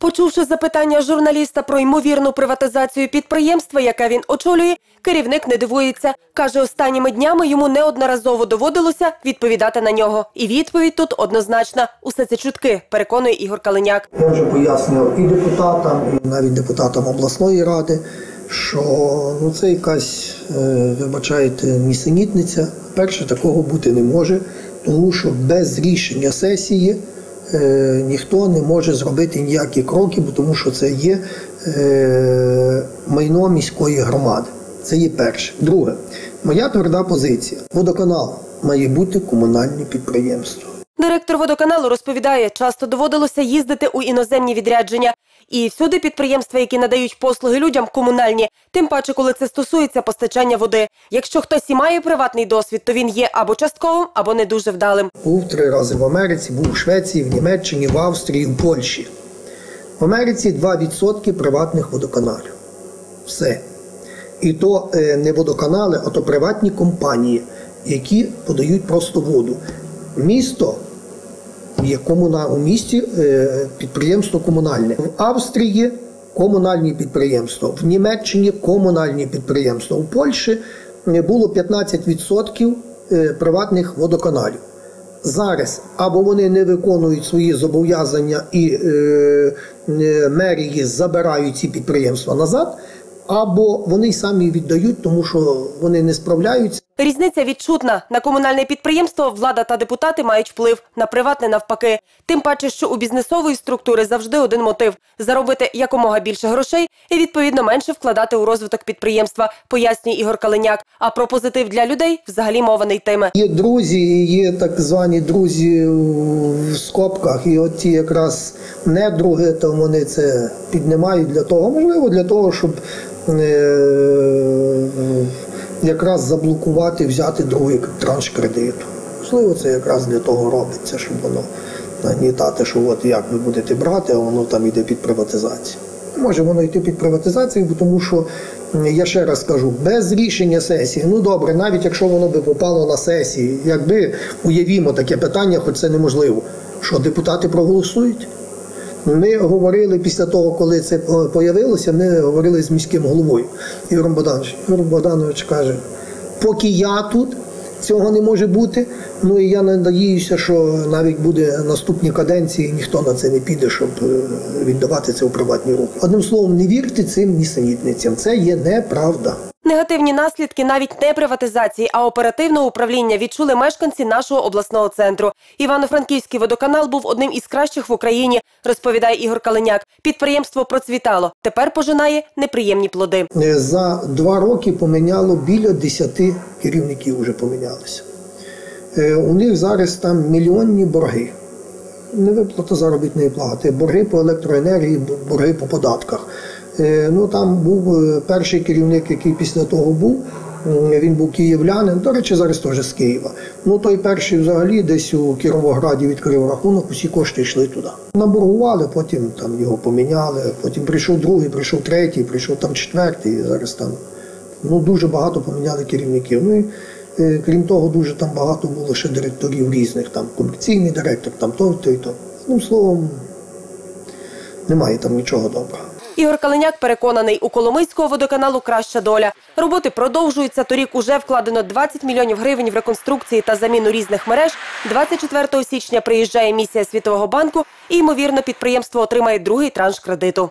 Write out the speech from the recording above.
Почувши запитання журналіста про ймовірну приватизацію підприємства, яке він очолює, керівник не дивується. Каже, останніми днями йому неодноразово доводилося відповідати на нього. І відповідь тут однозначна. Усе це чутки, переконує Ігор Калиняк. Я вже пояснював і депутатам, і навіть депутатам обласної ради, що ну, це якась, е, вибачайте, нісенітниця. Перше, такого бути не може, тому що без рішення сесії ніхто не може зробити ніякі кроки, тому що це є е, майно міської громади. Це є перше. Друге, моя тверда позиція. Водоканал має бути комунальне підприємство. Директор водоканалу розповідає, часто доводилося їздити у іноземні відрядження. І всюди підприємства, які надають послуги людям, комунальні, тим паче, коли це стосується постачання води. Якщо хтось і має приватний досвід, то він є або частковим, або не дуже вдалим. Був три рази в Америці, був у Швеції, в Німеччині, в Австрії, в Польщі. В Америці 2% приватних водоканалів. Все. І то е, не водоканали, а то приватні компанії, які подають просто воду. Місто є комуна... у місті е, підприємство комунальне. В Австрії комунальні підприємства, в Німеччині комунальні підприємства. У Польщі е, було 15% е, приватних водоканалів. Зараз або вони не виконують свої зобов'язання і е, мерії забирають ці підприємства назад, або вони самі віддають, тому що вони не справляються. Різниця відчутна. На комунальне підприємство влада та депутати мають вплив, на приватне навпаки. Тим паче, що у бізнесової структури завжди один мотив – заробити якомога більше грошей і, відповідно, менше вкладати у розвиток підприємства, пояснює Ігор Калиняк. А про позитив для людей взагалі мова не. Є друзі, є так звані друзі в скобках, і от ті якраз недруги, то вони це піднімають для того, можливо, для того, щоб е, якраз заблокувати, взяти другий транш кредиту. Можливо, це якраз для того робиться, щоб воно нагнітати, що от як ви будете брати, а воно там йде під приватизацію. Може воно йти під приватизацію, тому що я ще раз кажу, без рішення сесії, ну добре, навіть якщо воно би попало на сесії, якби уявімо таке питання, хоч це неможливо, що депутати проголосують. Ми говорили після того, коли це появилося, ми говорили з міським головою Ігорем Богдановичем. Ігор Богданович каже, поки я тут, цього не може бути. Ну і я надіюся, що навіть буде наступні каденції, ніхто на це не піде, щоб е, віддавати це у приватні руки. Одним словом, не вірте цим нісенітницям. Це є неправда. Негативні наслідки навіть не приватизації, а оперативного управління відчули мешканці нашого обласного центру. Івано-Франківський водоканал був одним із кращих в Україні, розповідає Ігор Калиняк. Підприємство процвітало. Тепер пожинає неприємні плоди. Е, За два роки поміняло біля 10 керівників вже помінялися. Е, У них зараз там мільйонні борги. Не виплата заробітної плати, борги по електроенергії, борги по податках. Е, Ну там був е, перший керівник, який після того був. Він був київлянин, до речі, зараз теж з Києва. Ну той перший взагалі десь у Кіровограді відкрив рахунок, усі кошти йшли туди. Наборгували, потім там його поміняли, потім прийшов другий, прийшов третій, прийшов там четвертий. Зараз там ну дуже багато поміняли керівників. Ну і е, крім того, дуже там багато було ще директорів різних, там комерційний директор, там то, то і то. Ну словом, немає там нічого доброго. Ігор Калиняк переконаний, у Коломийського водоканалу краща доля. Роботи продовжуються. Торік уже вкладено 20 мільйонів гривень в реконструкції та заміну різних мереж. 24 січня приїжджає місія Світового банку і, ймовірно, підприємство отримає другий транш кредиту.